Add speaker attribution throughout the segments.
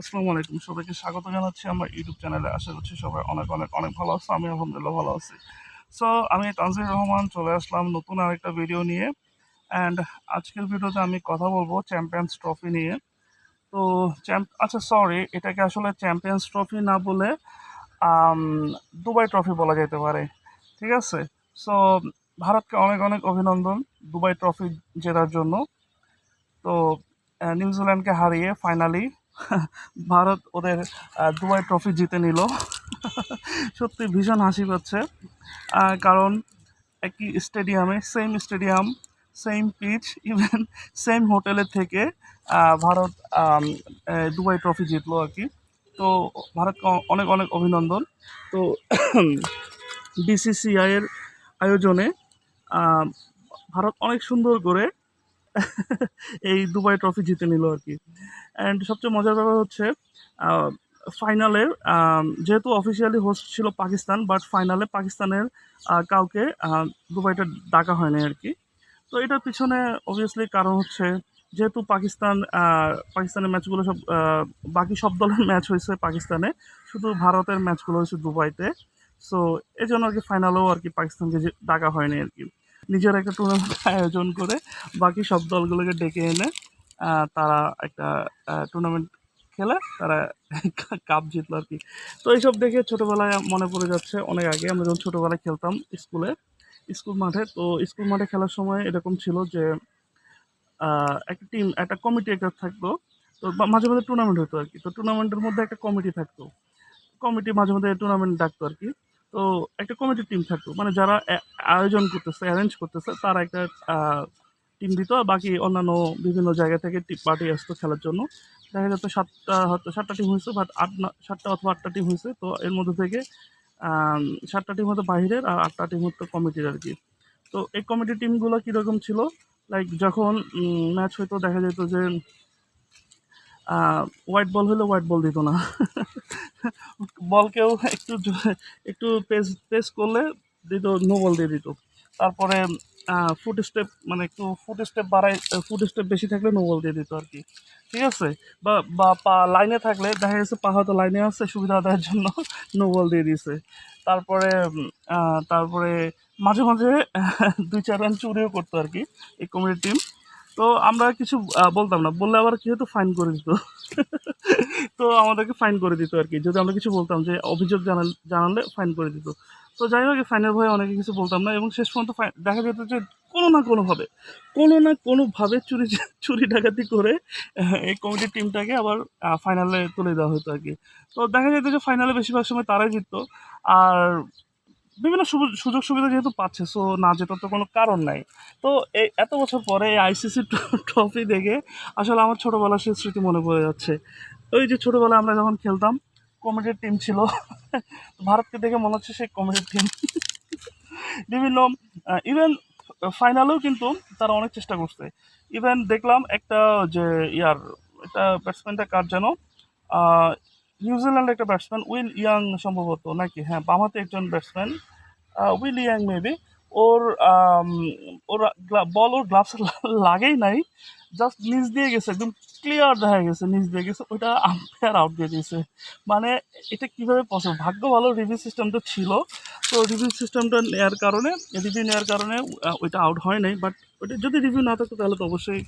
Speaker 1: আসসালামু আলাইকুম। সবাইকে স্বাগত জানাচ্ছি আমার ইউটিউব চ্যানেলে। আশা করছি সবাই অনেক অনেক অনেক ভালো আছে। আমি আলহামদুলিল্লাহ ভালো আছি। সো আমি তানজির রহমান চলে আসলাম নতুন আরেকটা ভিডিও নিয়ে। অ্যান্ড আজকের ভিডিওতে আমি কথা বলব চ্যাম্পিয়ন্স ট্রফি নিয়ে। তো চ্যাম্প আচ্ছা সরি এটাকে আসলে চ্যাম্পিয়ন্স ট্রফি না বলে দুবাই ট্রফি বলা যেতে পারে। ঠিক আছে? সো ভারতকে অনেক অনেক অভিনন্দন দুবাই ট্রফি জেতার জন্য। তো নিউজিল্যান্ডকে হারিয়ে ফাইনালি ভারত ওদের দুবাই ট্রফি জিতে নিল। সত্যি ভীষণ হাসি পাচ্ছে। কারণ একই স্টেডিয়ামে same stadium same pitch even same হোটেলের থেকে ভারত দুবাই ট্রফি জিতলো আর কি। তো ভারতকে অনেক অনেক অভিনন্দন। তো বিসিসিআই এর আয়োজনে ভারত অনেক সুন্দর করে এই দুবাই ট্রফি জিতে নিল আর কি। অ্যান্ড সবচেয়ে মজার ব্যাপার হচ্ছে ফাইনালে যেহেতু অফিসিয়ালি হোস্ট ছিল পাকিস্তান বাট ফাইনালে পাকিস্তানের কাউকে দুবাইটা ডাকা হয়নি আর কি। তো এটার পিছনে অবভিয়াসলি কারণ হচ্ছে, যেহেতু পাকিস্তান পাকিস্তানের ম্যাচগুলো সব বাকি সব দলের ম্যাচ হয়েছে পাকিস্তানে, শুধু ভারতের ম্যাচগুলো হয়েছে দুবাইতে। সো এই জন্য আর কি ফাইনালেও আর কি পাকিস্তানকে ডাকা হয়নি আর কি। নিজের একটা টুর্নামেন্ট আয়োজন করে, বাকি সব দলগুলোকে ডেকে এনে তারা একটা টুর্নামেন্ট খেলে, তারা কাপ জিতলো আর কি। তো এইসব দেখে ছোটোবেলায় মনে পড়ে যাচ্ছে, অনেক আগে আমরা যখন ছোটোবেলায় খেলতাম স্কুলে, স্কুল মাঠে, তো স্কুল মাঠে খেলার সময় এরকম ছিল যে একটা টিম একটা কমিটি একটা থাকতো, তো মাঝে মাঝে টুর্নামেন্ট হতো আর কি। তো টুর্নামেন্টের মধ্যে একটা কমিটি থাকতো। কমিটি মাঝে মাঝে টুর্নামেন্ট ডাকতো আর কি। তো একটা কমিটির টিম থাকতো। মানে যারা আয়োজন করতেছে অ্যারেঞ্জ করতেছে, তারা একটা টিম দিত। বাকি অন্যান্য বিভিন্ন জায়গা থেকে পার্টি আসতো খেলার জন্য। দেখা যেত সাতটা, হয়তো সাতটা টিম হয়েছে বাট আট না, সাতটা অথবা আটটা টিম হয়েছে। তো এর মধ্যে থেকে সাতটা টিম হতো বাইরের আর আটটা টিম হতো কমিটির আর কি তো এই কমিটির টিমগুলো কীরকম ছিল? লাইক যখন ম্যাচ হতো দেখা যেত যে হোয়াইট বল হলে হোয়াইট বল দিত না। বলকেও একটু একটু পেস পেস করলে দিত নো বল দিয়ে দিত। তারপরে ফুট স্টেপ মানে একটু ফুট স্টেপ বাড়াই ফুট স্টেপ বেশি থাকলে নো বল দিয়ে দিত আর কি। ঠিক আছে? বা বা পা লাইনে থাকলে দেখা গেছে পা হয়তো লাইনে আছে, সুবিধা আদায়ের জন্য নো বল দিয়ে দিছে। তারপরে তারপরে মাঝে মাঝে দুই, চার রান চুরিও করতো আর কি, এই কমিটির টিম তো আমরা কিছু বলতাম না। বললে আবার কি হতো? ফাইন করে দিত। তো আমাদেরকে ফাইন করে দিত আর কি। যদি আমরা কিছু বলতাম যে অভিযোগ জানাল, জানালে ফাইন করে দিত। তো যাই হোক ফাইনের ভয়ে অনেকে কিছু বলতাম না এবং শেষ পর্যন্ত দেখা যেত যে কোনো না কোনোভাবে কোনো না কোনোভাবে চুরি চুরি ডাকাতি করে এই কমিটির টিমটাকে আবার ফাইনালে তুলে দেওয়া হতো আর কি। তো দেখা যেত যে ফাইনালে বেশিরভাগ সময় তারাই জিততো। আর বিভিন্ন সুযোগ সুবিধা যেহেতু পাচ্ছে সো না জেতার তো কোনো কারণ নাই। তো এই এত বছর পরে এই আইসিসি ট্রফি দেখে আসলে আমার ছোটোবেলার সেই স্মৃতি মনে পড়ে যাচ্ছে। ওই যে ছোটোবেলায় আমরা যখন খেলতাম কমিটির টিম ছিল। ভারতকে দেখে মনে হচ্ছে সেই কমিটির টিম বিভিন্ন ইভেন ফাইনালেও কিন্তু তারা অনেক চেষ্টা করছে। ইভেন দেখলাম একটা যে ইয়ার, একটা ব্যাটসম্যানটা কার যেন নিউজিল্যান্ডের একটা ব্যাটসম্যান উইল ইয়াং সম্ভবত নাকি? হ্যাঁ বামাতে একজন ব্যাটসম্যান উইল ইয়াং মেবি ওর ওর বল ওর গ্লাভস লাগেই নাই জাস্ট নিচ দিয়ে গেছে, একদম ক্লিয়ার দেখা গেছে, নিচ দিয়ে গেছে, ওইটা আম্পায়ার আউট দিয়ে দিয়েছে। মানে এটা কীভাবে পসিবল ভাগ্য ভালো রিভিউ সিস্টেমটা ছিল। তো রিভিউ সিস্টেমটা নেওয়ার কারণে রিভিউ নেওয়ার কারণে ওইটা আউট হয় নাই বাট ওইটা যদি রিভিউ না থাকতো তাহলে তো অবশ্যই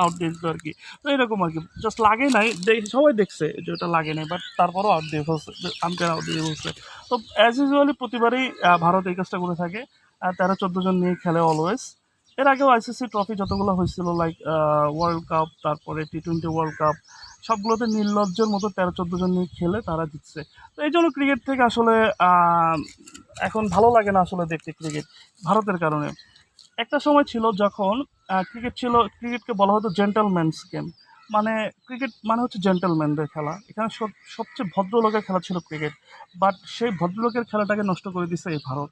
Speaker 1: আউট দিয়ে দিত আর কি। তো এরকম আর কি জাস্ট লাগে নাই সবাই দেখছে যে ওটা লাগে নাই বাট তারপরও আউট দিয়ে ফেলছে আম্পায়ার আউট দিয়ে বলছে তো অ্যাজ ইউজুয়ালি প্রতিবারই ভারত এই কাজটা করে থাকে তেরো, চোদ্দ জন নিয়ে খেলে অলওয়েজ এর আগেও আইসিসি ট্রফি যতগুলো হয়েছিল লাইক ওয়ার্ল্ড কাপ তারপরে টি টোয়েন্টি ওয়ার্ল্ড কাপ সবগুলোতে নির্লজ্জের মতো তেরো, চোদ্দ জন নিয়ে খেলে তারা জিতছে। তো এই জন্য ক্রিকেট থেকে আসলে এখন ভালো লাগে না আসলে দেখতে ক্রিকেট ভারতের কারণে। একটা সময় ছিল যখন ক্রিকেট ছিল ক্রিকেটকে বলা হতো জেন্টালম্যানস গেম মানে ক্রিকেট মানে হচ্ছে জেন্টালম্যানদের খেলা। এখানে সব, সবচেয়ে ভদ্রলোকের খেলা ছিল ক্রিকেট বাট সেই ভদ্রলোকের খেলাটাকে নষ্ট করে দিচ্ছে এই ভারত।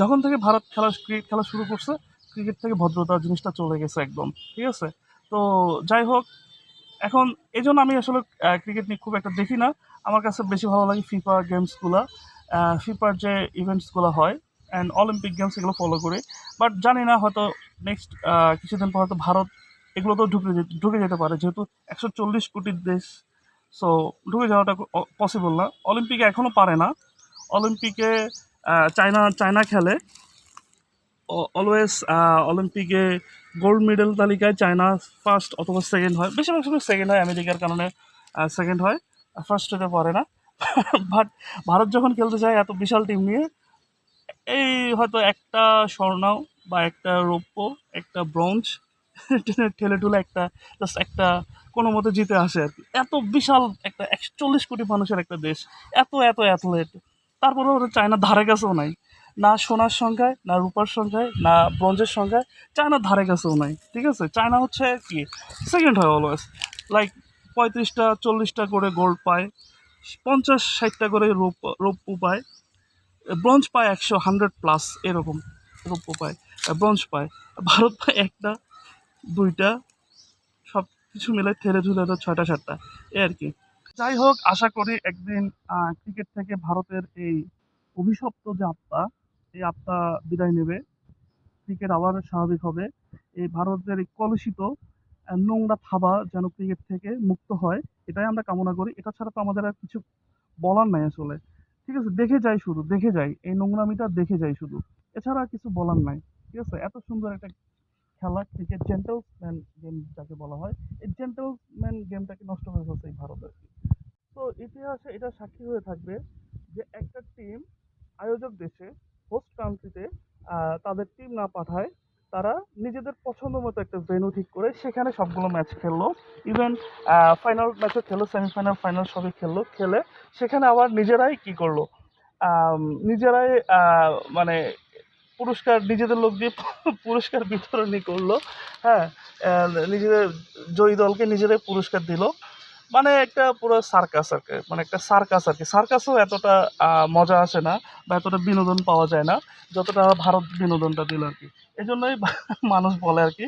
Speaker 1: যখন থেকে ভারত খেলা ক্রিকেট খেলা শুরু করছে ক্রিকেট থেকে ভদ্রতা জিনিসটা চলে গেছে একদম। ঠিক আছে? তো যাই হোক এখন এই জন্য আমি আসলে ক্রিকেট নিয়ে খুব একটা দেখি না। আমার কাছে বেশি ভালো লাগে ফিফা গেমসগুলো ফিফার যে ইভেন্টসগুলো হয় অ্যান্ড অলিম্পিক গেমস এগুলো ফলো করি। বাট জানি না, হয়তো নেক্সট কিছুদিন পর হয়তো ভারত এগুলো তো ঢুকে ঢুকে যেতে পারে। যেহেতু একশো চল্লিশ কোটির দেশ সো ঢুকে যাওয়াটা পসিবল না। অলিম্পিকে এখনও পারে না। অলিম্পিকে চায়না চায়না খেলে। অলওয়েজ অলিম্পিকে গোল্ড মেডেল তালিকায় চায়না ফার্স্ট অথবা সেকেন্ড হয়। বেশিরভাগ সময় সেকেন্ড হয় আমেরিকার কারণে সেকেন্ড হয়। ফার্স্ট হতে পারে না। বাট ভারত যখন খেলতে যায় এত বিশাল টিম নিয়ে, এই হয়তো একটা স্বর্ণ বা একটা রৌপ্য, একটা ব্রোঞ্জ ঠেলে, ঠুলে একটা জাস্ট একটা কোনো মতে জিতে আসে আর কি। এত বিশাল একটা একশো চল্লিশ কোটি মানুষের একটা দেশ, এত এত অ্যাথলেট তারপরে চায়না ধারে কাছেও নাই। না সোনার সংখ্যায়, না রূপার সংখ্যায়, না ব্রঞ্জের সংখ্যায়, চায়নার ধারে কাছেও নাই, ঠিক আছে? চায়না হচ্ছে কি? সেকেন্ড হয় অলওয়েজ লাইক পঁয়ত্রিশটা, চল্লিশটা করে গোল্ড পায়, পঞ্চাশ, ষাটটা করে রৌপ, রৌপ্য পায়, ব্রঞ্জ পায় একশো হান্ড্রেড প্লাস এরকম রৌপ্য পায় ব্রঞ্জ পায়, ভারত পায় একটা, দুইটা, সব কিছু মিলে ঠেলে ঝুলে তো ছয়টা, সাতটা এ আর কি। যাই হোক, আশা করি একদিন ক্রিকেট থেকে ভারতের এই অভিশপ্ত যে আত্মা এই আত্মা বিদায় নেবে। ক্রিকেট আবার স্বাভাবিক হবে। এই ভারতের এই কলুষিত নোংরা থাবা যেন ক্রিকেট থেকে মুক্ত হয়, এটাই আমরা কামনা করি। এটা ছাড়া তো আমাদের আর কিছু বলার নাই আসলে। ঠিক আছে, দেখে যাই শুধু, দেখে যাই। এই নোংরামিটা দেখে যাই শুধু। এছাড়া কিছু বলার নাই। ঠিক আছে, এত সুন্দর একটা খেলা, ক্রিকেট জেন্টেলম্যান গেম যাকে বলা হয়। এই জেন্টেলম্যান গেমটাকে নষ্ট হয়ে গেছে এই ভারত আর কি। তো ইতিহাসে এটা সাক্ষী হয়ে থাকবে যে একটা টিম আয়োজক দেশে কান্ট্রিতে তাদের টিম না পাঠায়, তারা নিজেদের পছন্দ মতো একটা ভেন্যু ঠিক করে সেখানে সবগুলো ম্যাচ খেললো। ইভেন ফাইনাল ম্যাচও খেললো সেমিফাইনাল ফাইনাল সবই খেললো, খেলে সেখানে আবার নিজেরাই কি করল? নিজেরাই মানে পুরস্কার, নিজেদের লোক দিয়ে পুরস্কার বিতরণী করল হ্যাঁ নিজেদের জয়ী দলকে নিজেরাই পুরস্কার দিল। মানে একটা পুরো সার্কাস আর কি মানে একটা সার্কাস আর কি। সার্কাসও এতটা মজা আসে না বা এতটা বিনোদন পাওয়া যায় না, যতটা ভারত বিনোদনটা দিল আর কি। এই জন্যই মানুষ বলে আর কি,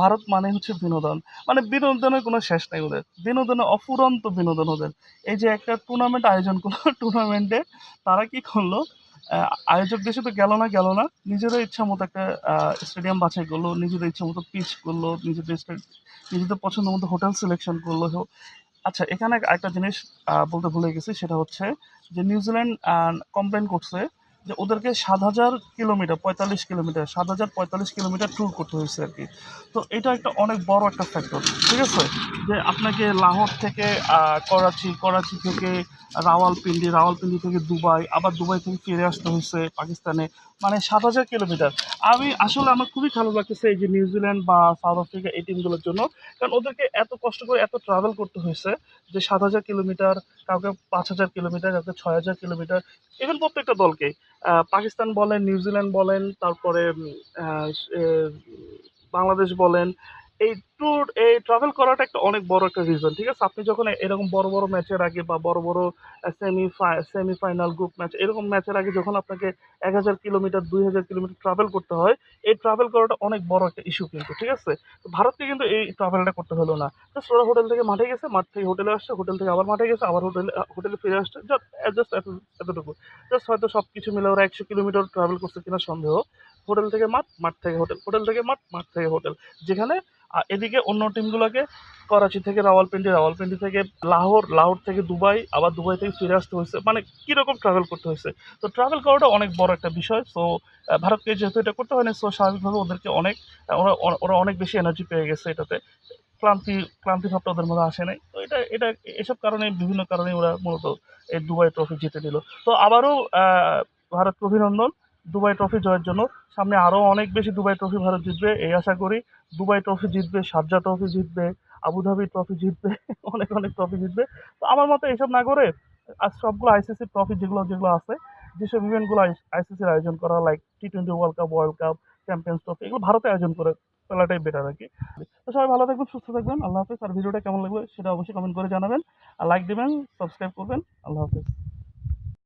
Speaker 1: ভারত মানে হচ্ছে বিনোদন। মানে বিনোদনের কোনো শেষ নেই ওদের। বিনোদনে অফুরন্ত বিনোদন ওদের। এই যে একটা টুর্নামেন্ট আয়োজন করল টুর্নামেন্টে তারা কি করল আয়োজক দেশে তো গেল না গেল না, নিজেদের ইচ্ছা মতো একটা স্টেডিয়াম বাছাই করল, নিজেদের ইচ্ছা মতো পিচ করল, নিজেদের নিজেদের পছন্দ মতো হোটেল সিলেকশন করল আচ্ছা এখানে একটা জিনিস বলতে ভুলে গেছি, সেটা হচ্ছে যে নিউজিল্যান্ড কমপ্লেন করছে যে ওদেরকে সাত হাজার কিলোমিটার, পঁয়তাল্লিশ কিলোমিটার, সাত হাজার পঁয়তাল্লিশ কিলোমিটার ট্যুর করতে হয়েছে আর কি। তো এটা একটা অনেক বড় একটা ফ্যাক্টর ঠিক আছে? যে আপনাকে লাহোর থেকে করাচি করাচি থেকে রাওয়ালপিন্ডি রাওয়ালপিন্ডি থেকে দুবাই, আবার দুবাই থেকে ফিরে আসতে হয়েছে পাকিস্তানে। মানে সাত হাজার কিলোমিটার। আমি আসলে আমার খুবই খারাপ লাগতেছে এই যে নিউজিল্যান্ড বা সাউথ আফ্রিকা এই টিমগুলোর জন্য। কারণ ওদেরকে এত কষ্ট করে এত ট্রাভেল করতে হয়েছে যে সাত হাজার কিলোমিটার, কাউকে পাঁচ হাজার কিলোমিটার, কাউকে ছয় হাজার কিলোমিটার ইভেন প্রত্যেকটা দলকে। পাকিস্তান বলেন নিউজিল্যান্ড বলেন, তারপরে বাংলাদেশ বলেন এই ট্যুর এই ট্রাভেল করাটা একটা অনেক বড় একটা রিজন ঠিক আছে? আপনি যখন এরকম বড় বড় ম্যাচের আগে বা বড় বড় সেমি সেমিফাইনাল গ্রুপ ম্যাচ এরকম ম্যাচের আগে যখন আপনাকে এক হাজার কিলোমিটার, দুই হাজার কিলোমিটার ট্রাভেল করতে হয়, এই ট্রাভেল করাটা অনেক বড় একটা ইস্যু কিন্তু, ঠিক আছে? ভারতকে কিন্তু এই ট্রাভেলটা করতে হলো না। জাস্ট ওরা হোটেল থেকে মাঠে গেছে, মাঠ থেকে হোটেলে আসছে হোটেল থেকে আবার মাঠে গেছে, আবার হোটেলে হোটেলে ফিরে আসছে জাস্ট এতটুকু। জাস্ট হয়তো সব কিছু মিলে ওরা একশো কিলোমিটার ট্রাভেল করছে কিনা সন্দেহ। হোটেল থেকে মাঠ মাঠ থেকে হোটেল হোটেল থেকে মাঠ মাঠ থেকে হোটেল। যেখানে এদিকে অন্য টিমগুলোকে করাচি থেকে রাওয়ালপিন্ডি রাওয়ালপিন্ডি থেকে লাহোর লাহোর থেকে দুবাই, আবার দুবাই থেকে ফিরে আসতে হয়েছে। মানে কীরকম ট্রাভেল করতে হয়েছে? তো ট্রাভেল করাটা অনেক বড় একটা বিষয়। সো ভারতকে যেহেতু এটা করতে হয়নি সো স্বাভাবিকভাবে ওদেরকে অনেক, ওরা, ওরা- অনেক বেশি এনার্জি পেয়ে গেছে এটাতে। ক্লান্তি ক্লান্তি ভাবটা ওদের মধ্যে আসে নাই। তো এটা এটা, এসব কারণে, বিভিন্ন কারণে ওরা মূলত এই দুবাই ট্রফি জিতে দিল। তো আবারও ভারতকে অভিনন্দন। দুবাই ট্রফি জয়ের জন্য। সামনে আরও অনেক বেশি দুবাই ট্রফি ভারত জিতবে, এই আশা করি। দুবাই ট্রফি জিতবে শারজা ট্রফি জিতবে, আবুধাবি ট্রফি জিতবে, অনেক অনেক ট্রফি জিতবে। তো আমার মতে এইসব না করে আর সবগুলো আইসিসি ট্রফি যেগুলো যেগুলো আছে, যেসব ইভেন্টগুলো আইসিসির আয়োজন করা like T twenty world cup world cup champions trophy এগুলো ভারতে আয়োজন করে খেলাটাই বেটার আর কি। তো সবাই ভালো থাকবেন, সুস্থ থাকবেন, আল্লাহ হাফিজ। আর ভিডিওটা কেমন লাগবে সেটা অবশ্যই কমেন্ট করে জানাবেন। আর লাইক দেবেন সাবস্ক্রাইব করবেন, আল্লাহ হাফিজ।